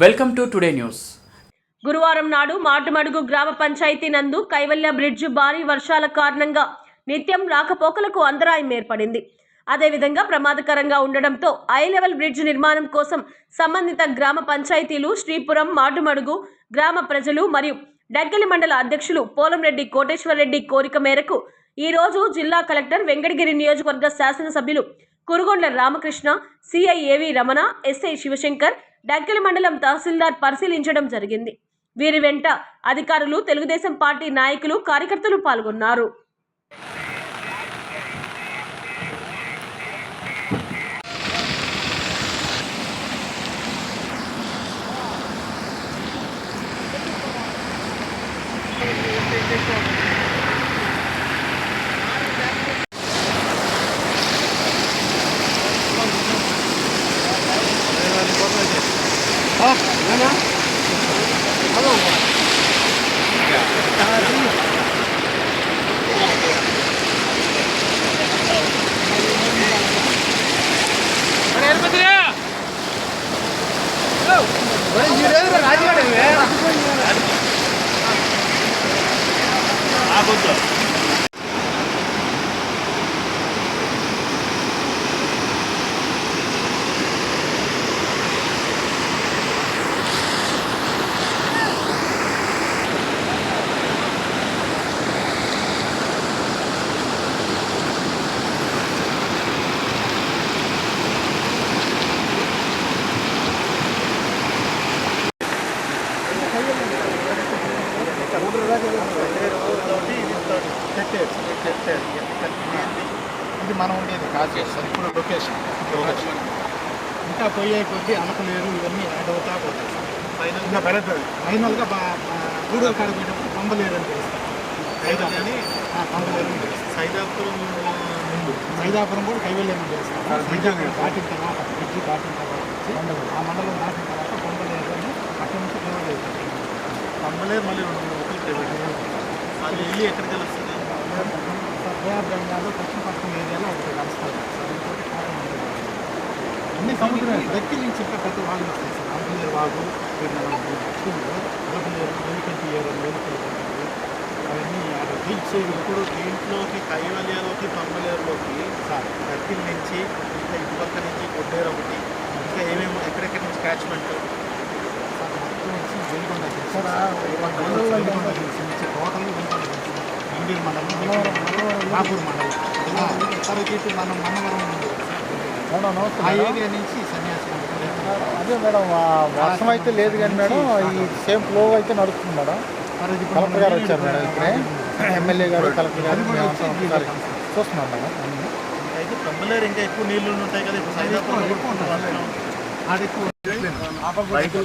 Welcome to today news. గురువారం నాడు మాటుమడుగు గ్రామ పంచాయతీ నందు కైవల్య బ్రిడ్జ్ భారీ వర్షాల కారణంగా నిత్యం రాకపోకలకు అంతరాయం ఏర్పడింది. అదేవిధంగా ప్రమాదకరంగా ఉండడంతో ఐ లెవెల్ బ్రిడ్జ్ నిర్మాణం కోసం సంబంధిత గ్రామ పంచాయతీలు శ్రీపురం మాటుమడుగు గ్రామ ప్రజలు మరియు డగ్గలి మండల అధ్యక్షులు పోలంరెడ్డి కోటేశ్వరరెడ్డి కోరిక మేరకు ఈరోజు జిల్లా కలెక్టర్ వెంకటగిరి నియోజకవర్గ శాసనసభ్యులు కురుగొండ్ల రామకృష్ణ సిఐఏవి రమణ ఎస్ఐ శివశంకర్ డగ్గలి మండలం తహసీల్దార్ పరిశీలించడం జరిగింది. వీరి వెంట అధికారులు తెలుగుదేశం పార్టీ నాయకులు కార్యకర్తలు పాల్గొన్నారు. ஆ கொஞ்சம் ఇది మనం ఉండేది కాదు. ఇప్పుడు లొకేషన్ లొకేషన్ ఇంకా పోయే కొద్దీ అనకలేరు ఇవన్నీ యాడ్ అవుతా పోతాయి. ఫైనల్గా పెడతాడు ఫైనల్గా గూడూరు కాడ పోయినప్పుడు పంపలేరు అని తెలుస్తాం కైవల్యాన్ని పంపలేరు అని సైదాపురం ముందు. సైదాపురం కూడా కైవల్యం అని సైదాపురం దాటిన తర్వాత బ్రిడ్జి దాటిన తర్వాత ఆ మండలం దాటిన తర్వాత పంపలేరు అని అక్కడి నుంచి కైవల్యం పంపలేరు మళ్ళీ ఒకరికి వాళ్ళు వెళ్ళి ఎక్కడికి వస్తుంది పశ్చిమ పశ్చిమ ఏరియాలో ఒకటి కలుస్తారు అన్ని దగ్గర నుంచి ఇంకా పెద్ద వాగు వస్తాయి సార్ అలపలేరు వాగు అలపలేరు అవన్నీ బీచ్ ఇప్పుడు దీంట్లోకి కైవల్యాలోకి పంబలేరులోకి సార్ దగ్గర నుంచి ఇంకా ఇటు పక్క నుంచి కొట్టేరు ఒకటి ఇంకా ఏమేమి ఎక్కడెక్కడి నుంచి క్యాచ్మెంట్ టోటల్ మండలం మండలం మనం మన్నవరం ఆ ఏరియా నుంచి సన్యాసి అదే మేడం వర్షం అయితే లేదు కానీ మేడం ఈ సేమ్ ఫ్లో అయితే నడుస్తుంది మేడం కలెక్టర్ గారు వచ్చారు మేడం ఇక్కడే ఎమ్మెల్యే గారు కలెక్టర్ గారు చూస్తున్నాం మేడం అయితే ఇంకా ఎక్కువ నీళ్ళు ఉంటాయి కదా ఇప్పుడు రైతులు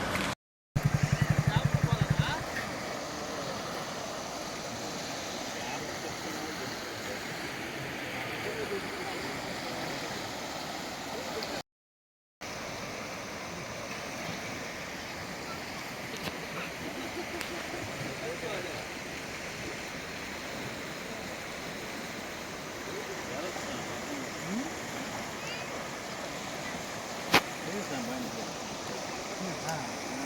就是三观一，你看。